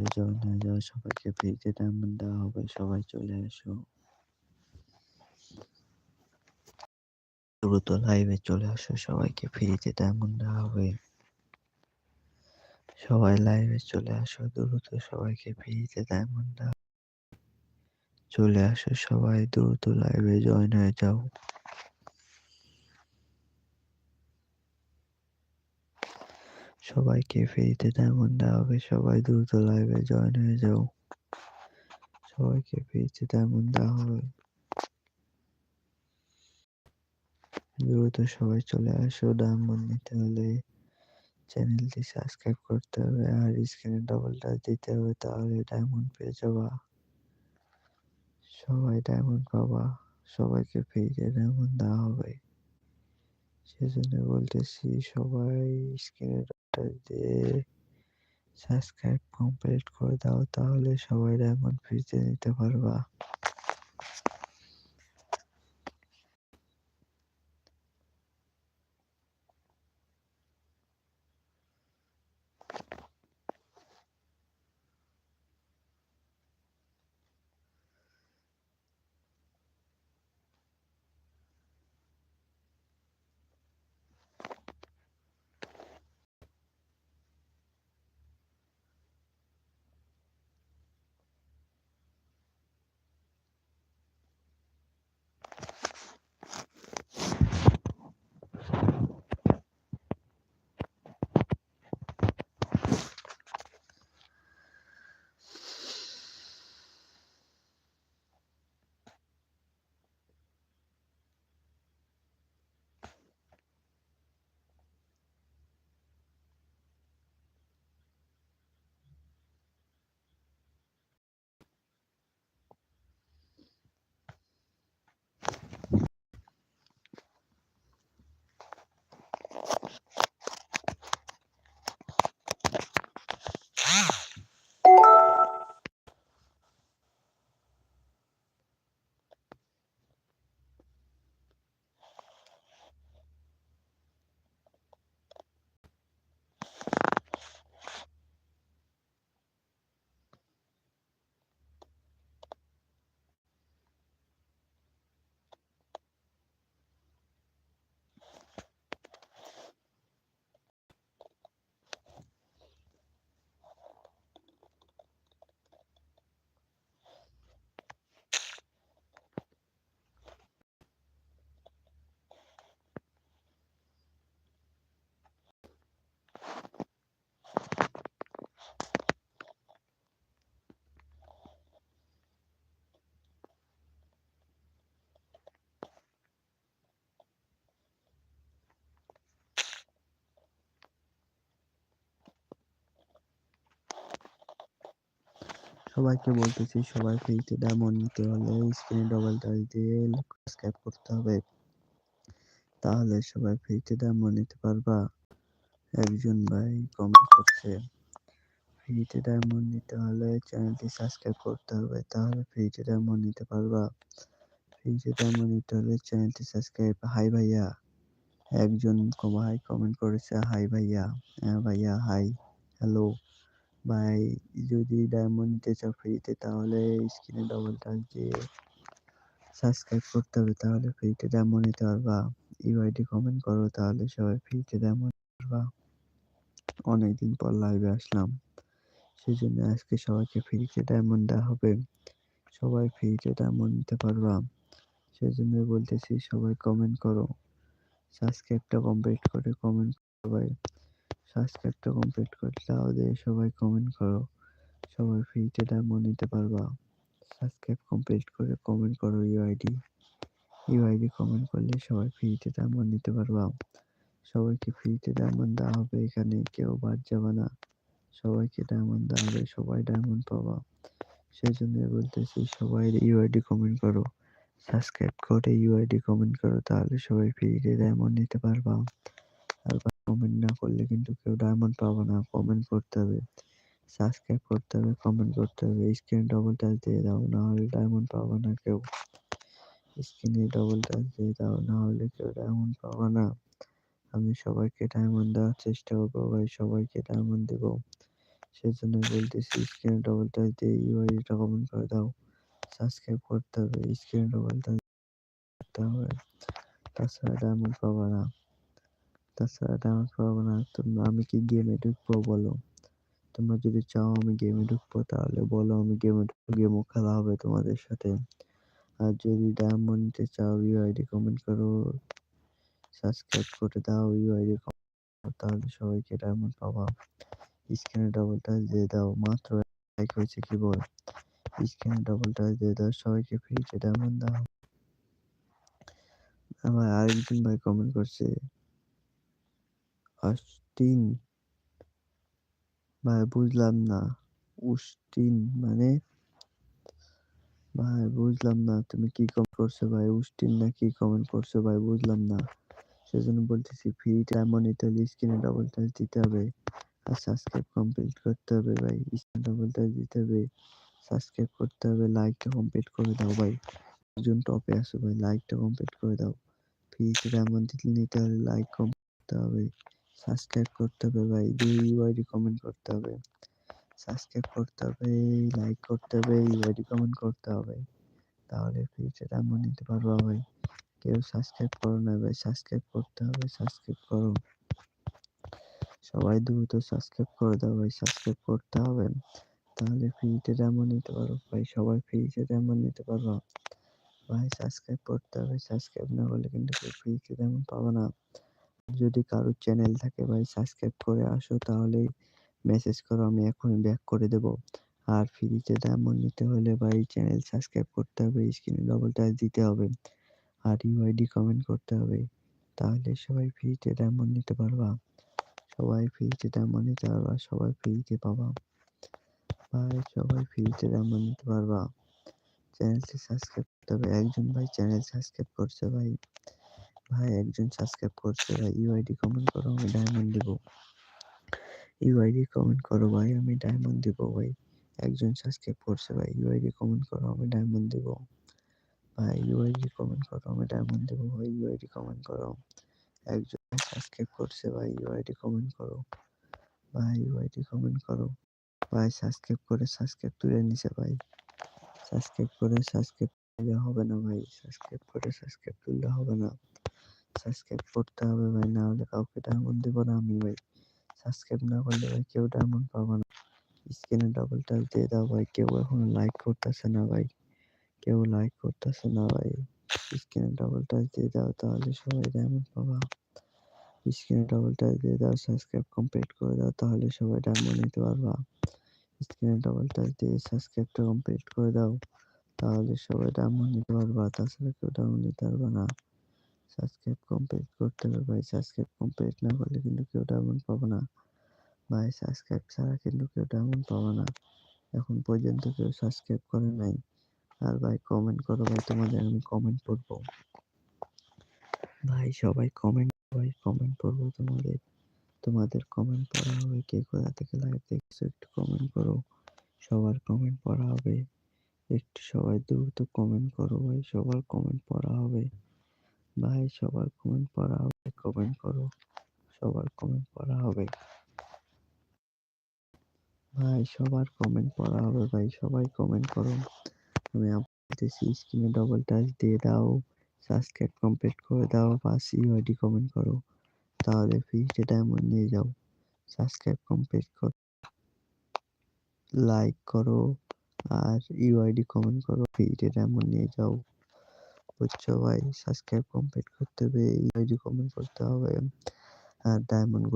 লাইভে জয়েন হয়ে যাও, সবাইকে ফ্রিতে ডায়মন্ড দেওয়া হবে, সবাই চলে আসো। দ্রুত লাইভে চলে আসো, সবাইকে ফ্রিতে ডায়মন্ড দেওয়া হবে। সবাই লাইভে চলে আসো, দ্রুত সবাইকে ফ্রিতে ডায়মন্ড দেওয়া চলে আসো সবাই, দ্রুত লাইভে জয়েন হয়ে যাও। সবাইকে ফ্রিতে ডায়মন্ড দেওয়া হবে, সবাই দ্রুত লাইভে জয়েন হয়ে যাও। সবাইকে ফ্রিতে ডায়মন্ড দেওয়া হবে। দ্রুত সবাই চলে আসো ডায়মন্ড নিতে হলে চ্যানেলটি সাবস্ক্রাইব করতে হবে, আর স্ক্রিনে ডবল টাচ দিতে হবে, তাহলে ডায়মন্ড পেয়ে যাবা। সবাই ডায়মন্ড পাবা, সবাইকে ফ্রিতে ডায়মন্ড দেওয়া হবে। সেজন্য বলতেছি, সবাই স্ক্রিনে দিয়ে সাবস্ক্রাইব কমপ্লিট করে দাও তাহলে সবাই ডায়মন্ড ফ্রিতে নিতে পারবা। সবাইকে বলতেছি সবাই ফ্রিতে ডায়মন্ড নিতে হলে স্ক্রিনে ডবল টাচ দিয়ে সাবস্ক্রাইব করতে হবে। তাহলে সবাই ফ্রিতে ডায়মন্ড নিতে পারবা। একজন ভাই কমেন্ট করছে ফ্রিতে ডায়মন্ড নিতে হলে চ্যানেলটি সাবস্ক্রাইব করতে হবে, তাহলে ফ্রিতে ডায়মন্ড নিতে পারবা। ফ্রিতে ডায়মন্ড নিতে হলে চ্যানেলটি সাবস্ক্রাইব হাই ভাইয়া। একজন ভাই কমেন্ট করেছে হাই ভাইয়া। হ্যাঁ ভাইয়া হাই হ্যালো ভাই, যদি ডায়মন্ড নিতে চাও ফ্রিতে তাহলে স্ক্রিনে ডবল টাচ দিয়ে সাবস্ক্রাইব করতে হবে, তাহলে ফ্রিতে ডায়মন্ড নিতে পারবা। ইউআইডি কমেন্ট করো, তাহলে সবাই ফ্রিতে ডায়মন্ড পারবা। অনেকদিন পর লাইভে আসলাম। সেই জন্য আজকে সবাইকে ফ্রিতে ডায়মন্ড দেওয়া হবে। সবাই ফ্রিতে ডায়মন্ড নিতে পারবা। সেই জন্য বলতেছি, সবাই কমেন্ট করো। সাবস্ক্রাইবটা কমপ্লিট করে কমেন্ট সবাই। সাবস্ক্রাইবটা কমপ্লিট করে তাহলে সবাই কমেন্ট করো। সবাই ফ্রিতে ডায়মন্ড নিতে পারবা। সাবস্ক্রাইব কমপ্লিট করে কমেন্ট করো ইউআইডি ইউআইডি কমেন্ট করলে সবাই ফ্রিতে ডায়মন্ড নিতে পারবা। সবাইকে ফ্রিতে ডায়মন্ড দেওয়া হবে এখানে, কেউ বাদ যাবে না। সবাইকে ডায়মন্ড দেওয়া হবে, সবাই ডায়মন্ড পাবা। সেই জন্য বলতেছি, সবাই ইউআইডি কমেন্ট করো। সাবস্ক্রাইব করে ইউআইডি কমেন্ট করো, তাহলে সবাই ফ্রিতে ডায়মন্ড নিতে পারবা। আর কমেন্ট না করলে কিন্তু কেউ ডায়মন্ড পাবো না। কমেন্ট করতে হবে সাবস্ক্রাইব করতে হবে কমেন্ট করতে হবে। স্ক্রিনে ডবল টাচ দিয়ে দাও, না হলে ডায়মন্ড পাবো না কেউ। স্ক্রিনে ডবল টাচ দিয়ে দাও, না হলে কেউ ডায়মন্ড পাবো না। আমি সবাইকে ডায়মন্ড দেওয়ার চেষ্টা করব ভাই, সবাইকে ডায়মন্ড দেবো। সেজন্য বলতেছি স্ক্রিনে ডবল টাচ দিয়ে ইউআইডিটা কমেন্ট করে দাও। সাবস্ক্রাইব করতে হবে স্ক্রিনে ডবল টাচ করতে হবে। তাছাড়া ডায়মন্ড পাবা না। তাছাড়া ডায়মন্ড পাবো না। তোমরা আমি কি গেমে ঢুকবো বলো? তোমরা যদি চাও আমি গেমে ঢুকবো, তাহলে বলো আমি গেমে ঢুকবো গেমও খেলা হবে তোমাদের সাথে। আর যদি ডায়মন্ড নিতে চাও ইউআইডি কমেন্ট করো। সাবস্ক্রাইব করে দাও ইউআইডি তাহলে সবাইকে ডায়মন্ড পাবা। স্ক্রিনে ডবল টাচ দিয়ে দাও, মাত্র লাইক হয়েছে কি বল স্ক্রিনে ডবল টাচ দিয়ে দাও, সবাইকে ফ্রিতে ডায়মন্ড দাও। আমার আরেকজন ভাই কমেন্ট করছে অস্টিন ভাই বুঝলাম না উস্টিন মানে? ভাই বুঝলাম না, তুমি কি কমেন্ট করছ ভাই? উস্টিন না কি কমেন্ট করছ ভাই? বুঝলাম না। সেজন্য বলতেছি ফ্রি নিতে হলে স্ক্রিনে ডবল টাচ দিতে হবে। আর সাবস্ক্রাইব কমপ্লিট করতে হবে ভাই। স্ক্রিনে ডবল টাচ দিতে হবে। সাবস্ক্রাইব করতে হবে লাইকটা কমপ্লিট করে দাও ভাই। একজন টপে আসো ভাই লাইকটা কমপ্লিট করে দাও। ফ্রিতে ডায়মন্ড নিতে হলে লাইক করতে হবে। সাবস্ক্রাইব করতে হবে ভাই ইউআইডি কমেন্ট করতে হবে। সাবস্ক্রাইব করতে হবে লাইক করতে হবে ইউআইডি কমেন্ট করতে হবে। তাহলে ফ্রিতে ডায়মন্ড নিতে পারবা ভাই। কেউ সাবস্ক্রাইব করো না ভাই সাবস্ক্রাইব করতে হবে সাবস্ক্রাইব করো। সবাই দ্রুত সাবস্ক্রাইব করে দাও ভাই সাবস্ক্রাইব করতে হবে। তাহলে ফ্রিতে ডায়মন্ড নিতে পারো ভাই, সবাই ফ্রিতে ডায়মন্ড নিতে পারবা। ভাই সাবস্ক্রাইব করতে হবে সাবস্ক্রাইব না করলে কিন্তু ফ্রিতে ডায়মন্ড পাবো না। যদি কারোর চ্যানেল থাকে ভাই সাবস্ক্রাইব করে আসো তাহলে মেসেজ করো, আমি এখনই ব্যাক করে দেব। আর ফ্রিতে ডায়মন্ড নিতে হলে ভাই চ্যানেল সাবস্ক্রাইব করতে হবে স্ক্রিনে ডবল টাচ দিতে হবে, আর ইউআইডি কমেন্ট করতে হবে, তাহলে সবাই ফ্রিতে ডায়মন্ড নিতে পারবা। সবাই ফ্রিতে ডায়মন্ড নিতে পারবা, সবাই ফ্রিতে পাবা। ভাই, সবাই ফ্রিতে ডায়মন্ড নিতে পারবা। চ্যানেলটি সাবস্ক্রাইব করতে হবে, একজন ভাই চ্যানেল সাবস্ক্রাইব করছে ভাই। ভাই একজন সাবস্ক্রাইব করছে, ভাই ইউআইডি কমেন্ট করো, আমি ডায়মন্ড দিব। ইউআইডি কমেন্ট করো, ভাই, আমি ডায়মন্ড দিব, ভাই। একজন সাবস্ক্রাইব করছে, ভাই ইউআইডি কমেন্ট করো, আমি ডায়মন্ড দিব। ভাই ইউআইডি কমেন্ট করো, আমি ডায়মন্ড দিব, ভাই ইউআইডি কমেন্ট করো। একজন সাবস্ক্রাইব করছে, ভাই ইউআইডি কমেন্ট করো। ভাই ইউআইডি কমেন্ট করো। ভাই, সাবস্ক্রাইব করে সাবস্ক্রাইব তুলে নিছে, ভাই। সাবস্ক্রাইব করে সাবস্ক্রাইব তুললে হবে না, ভাই। সাবস্ক্রাইব করে সাবস্ক্রাইব তুললে হবে না। সাবস্ক্রাইব করতে হবে ভাই না হলে কাউকে ডায়মন্ড দেব না আমি ভাই। সাবস্ক্রাইব না করলে ভাই কেউ ডায়মন্ড পাবো না। স্ক্রিনে ডবল টাচ দিয়ে দাও ভাই, কেউ এখনও লাইক করতেছে না ভাই। কেউ লাইক করতেছে না ভাই। স্ক্রিনে ডবল টাচ দিয়ে দাও, তাহলে সবাই ডায়মন্ড পাবা। স্ক্রিনে ডবল টাচ দিয়ে দাও সাবস্ক্রাইব কমপ্লিট করে দাও, তাহলে সবাই ডায়মন্ড নিতে পারবা। স্ক্রিনে ডবল টাচ দিয়ে সাবস্ক্রাইবটা কমপ্লিট করে দাও, তাহলে সবাই ডায়মন্ড নিতে পারবা। তাছাড়া কেউ ডায়মন্ড নিতে পারবে না। সাবস্ক্রাইব কমপ্লিট করতে হবে ভাই। সাবস্ক্রাইব কমপ্লিট না করলে কিন্তু কেউ ডায়মন্ড পাবে না। ভাই সাবস্ক্রাইব ছাড়া কিন্তু কেউ ডায়মন্ড পাবে না। এখন পর্যন্ত কেউ সাবস্ক্রাইব করে নাই। আর ভাই কমেন্ট করো ভাই, তোমাদের আমি কমেন্ট পড়ব। ভাই, সবাই কমেন্ট ভাই কমেন্ট পড়ব তোমাদের। তোমাদের কমেন্ট পড়া হবে কে কোথা থেকে লাইভ দেখছ একটু কমেন্ট করো। সবার কমেন্ট পড়া হবে। একটু সবাই দ্রুত কমেন্ট করো ভাই, সবার কমেন্ট পড়া হবে। ভাই, সবার কমেন্ট পড়া হবে কমেন্ট করো। সবার কমেন্ট পড়া হবে। ভাই, সবার কমেন্ট পড়া হবে ভাই, সবাই কমেন্ট করো। আমি বলতেছি স্ক্রিনে ডবল টাচ দিয়ে দাও সাবস্ক্রাইব কমপ্লিট করে দাও বাস ইউআইডি কমেন্ট করো। তাহলে ফ্রিতে ডায়মন্ড নিয়ে যাও। সাবস্ক্রাইব কমপ্লিট করো লাইক করো, আর ইউআইডি কমেন্ট করো ফ্রিতে ডায়মন্ড নিয়ে যাও। বুঝছ ভাই? সাবস্ক্রাইব কমপ্লিট করতে হবে ইউআইডি কমেন্ট করতে হবে। আর ডায়মন্ড